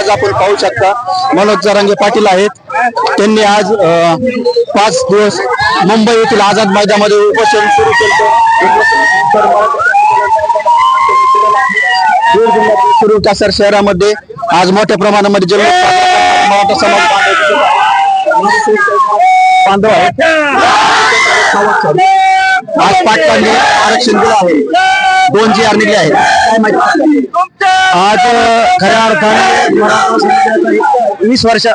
आज आपण पाहू शकता मनोज जरांगे पाटील आहेत. त्यांनी आज पाच दिवस मुंबई येथील आझाद मैदानामध्ये उपोषण सुरू केलं. सुरू कासर शहरामध्ये आज मोठ्या प्रमाणामध्ये जल्लोष मराठा समाज बांधव आहेत. आज पाटलांनी आरक्षण दिलं आहे. दोन जी आर निघले आहेत. काय माहिती? आज खऱ्या अर्थाने वीस वर्ष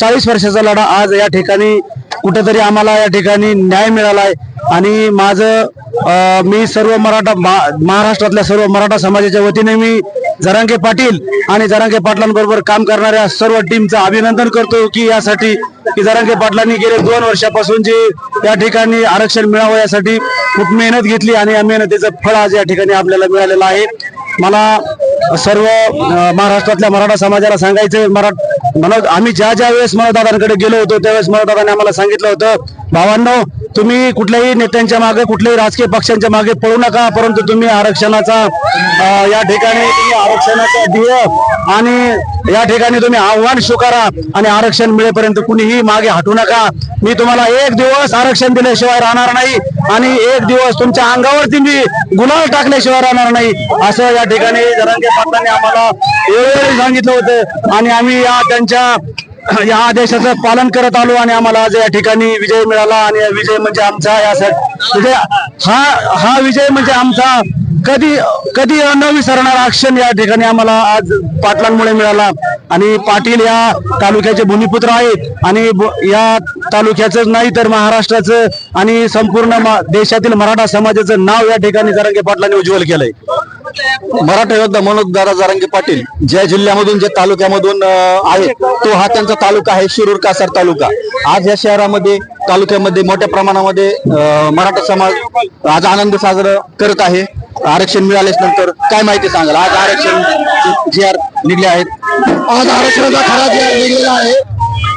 चाळीस वर्षाचा लढा आज या ठिकाणी कुठेतरी आम्हाला या ठिकाणी न्याय मिळालाय. आणि माझं मी सर्व मराठा महा- महाराष्ट्रातल्या सर्व मराठा समाजाच्या वतीने मी जरांगे पाटील आणि जरांगे पाटलांबरोबर काम करणाऱ्या सर्व टीमचं अभिनंदन करतो की यासाठी की जरांगे पाटलांनी गेले दोन वर्षापासून जे या ठिकाणी आरक्षण मिळावं यासाठी खूप मेहनत घेतली आणि या मेहनतीचं फळ आज या ठिकाणी आपल्याला मिळालेलं आहे. मला सर्व महाराष्ट्रातल्या मराठा समाजाला सांगायचं मराठ म्हणत आम्ही ज्या ज्या वेळेस मनोदादांकडे गेलो होतो त्यावेळेस मनोदादाने आम्हाला सांगितलं होतं भावांनो तुम्ही कुठल्याही नेत्यांच्या मागे कुठल्याही राजकीय पक्षांच्या मागे पळू नका परंतु तुम्ही आरक्षणाचा या ठिकाणी तुम्ही आरक्षणाचा ध्येय आणि या ठिकाणी तुम्ही आव्हान स्वीकारा आणि आरक्षण मिळेपर्यंत कुणीही मागे हटू नका. मी तुम्हाला एक दिवस आरक्षण दिल्याशिवाय राहणार नाही आणि एक दिवस तुमच्या अंगावरती मी गुन्हा टाकल्याशिवाय राहणार नाही असं या ठिकाणी जरांगे पाटलांनी आम्हाला वेळोवेळी सांगितलं होतं. आणि आम्ही या त्यांच्या या आदेशाचं पालन करत आलो आणि आम्हाला आज या ठिकाणी विजय मिळाला आणि विजय म्हणजे आमचा या विजय म्हणजे हा हा विजय म्हणजे आमचा कधी कधी न विसरणारा क्षण या ठिकाणी आम्हाला आज पाटलांमुळे मिळाला. आणि पाटील या तालुक्याचे भूमिपुत्र आहेत आणि या तालुक्याचं नाही तर महाराष्ट्राचं आणि संपूर्ण देशातील मराठा समाजाचं नाव या ठिकाणी जरांगे पाटलांनी उज्ज्वल केलंय. मराठा योद्धा मनोज दादा जरांगे पाटील ज्या जिल्ह्यामधून ज्या तालुक्यामधून आहे तो हा त्यांचा तालुका आहे शिरूर कासार तालुका. आज या शहरामध्ये तालुक्यामध्ये मोठ्या प्रमाणामध्ये मराठा समाज आज आनंद साजरा करत आहे. आरक्षण मिळाल्याच नंतर काय माहिती सांगाल? आज आरक्षण जी आर निघले आहेत. आज आरक्षणाचा खरा जी आर निघलेला आहे.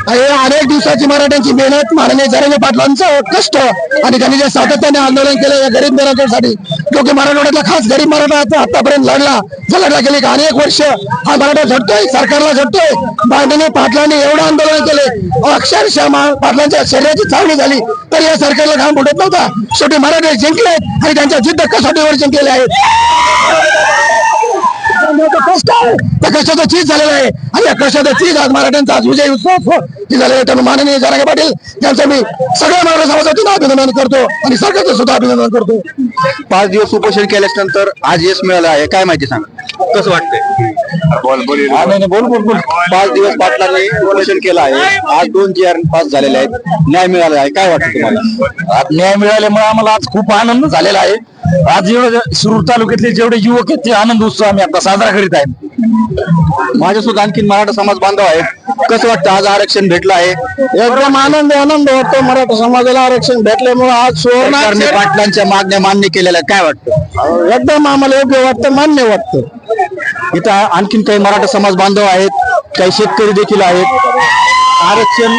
हे अनेक दिवसाची मराठ्यांची मेहनत माननीय जरंगे पाटलांचं कष्ट आणि त्यांनी जे सातत्याने आंदोलन केलं या गरीब मराठ्यांसाठी जो की मराठवाड्यातला खास गरीब मराठा आतापर्यंत लढला. जर लढला गेले का? अनेक वर्ष हा मराठा झटतोय सरकारला झटतोय. बांधणी पाटलांनी एवढं आंदोलन केले. अक्षरशः पाटलांच्या शरीराची चावणी झाली. तर या सरकारला घाम फुटत नव्हता. शेवटी मराठे जिंकले आणि त्यांच्या जिद्द कसोटीवर जिंकलेले आहेत? कष्ट आहे त्या कष्टाचं चीज झालेला आहे? आणि या कष्टाचं चीज आज मराठ्यांचा आज विजय उत्सव? ती झालेलं आहे त्यामुळे माननीय जरांगे पाटील यांचं मी सगळ्या मराठा समाजाचं अभिनंदन करतो आणि सरकारचं सुद्धा अभिनंदन करतो. पाच दिवस उपोषण केल्याच नंतर आज यश मिळालं आहे. काय माहिती सांगा? कसं वाटतंय? बोल बोल बोल. पाच दिवस पाटलांनी उपोषण केलं आहे. आज दोन जी आर पास झालेले आहेत. न्याय मिळाला आहे. काय वाटतं तुम्हाला? आज न्याय मिळाल्यामुळे आम्हाला आज खूप आनंद झालेला आहे. आज जेवढे शिरूर तालुक्यातले जेवढे युवक आहेत ते आनंद उत्सव आम्ही आता साजरा करीत आहे माझ्यासोबत आणखीन मराठा समाज बांधव आहेत. कसं वाटतं आज आरक्षण भेटलं आहे? एकदम आनंद आनंद वाटतो मराठा समाजाला आरक्षण भेटल्यामुळे आज सरकारने सुवर्ण पाटलांच्या मागण्या मान्य केलेल्या आहेत. काय वाटतं? एकदम आम्हाला योग्य वाटतं मान्य वाटतं. इथं आणखीन काही मराठा समाज बांधव आहेत काही शेतकरी देखील आहेत. आरक्षण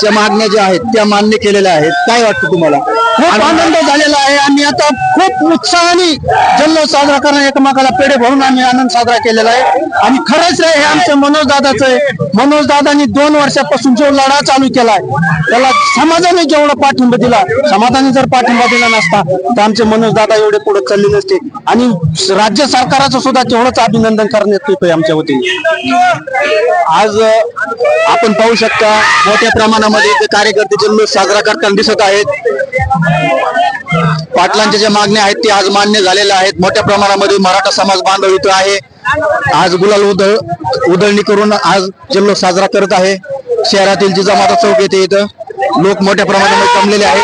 च्या मागण्या ज्या आहेत त्या मान्य केलेल्या आहेत. काय वाटतं तुम्हाला? खूप आनंद झालेला आहे. आम्ही आता खूप उत्साहाने जल्लोष साजरा करणं एकमेकाला पेढे भरून आम्ही आनंद साजरा केलेला आहे. आणि खरंच आहे हे आमचं मनोज दादाचं आहे. मनोज दादानी दोन वर्षापासून जो लढा चालू केलाय त्याला समाजाने जेवढा पाठिंबा दिला समाजाने जर पाठिंबा दिला नसता तर आमचे मनोज दादा एवढे पुढे चालले नसते. आणि राज्य सरकाराचं सुद्धा तेवढंच अभिनंदन करण्यात येतोय आमच्या वतीने. आज आपण पाहू शकता मोठ्या प्रमाणामध्ये इथे कार्यकर्ते जल्लोष साजरा करताना दिसत आहेत. पाटलांच्या ज्या मागण्या आहेत ते आज मान्य झालेल्या आहेत. मोठ्या प्रमाणामध्ये मराठा समाज बांधव इथं आहे. आज गुलाल उधळ उधळणी करून आज जल्लोष साजरा करत आहे शहरातील जिजामाता चौक येथे इथं लोक मोठ्या प्रमाणामध्ये जमलेले आहेत.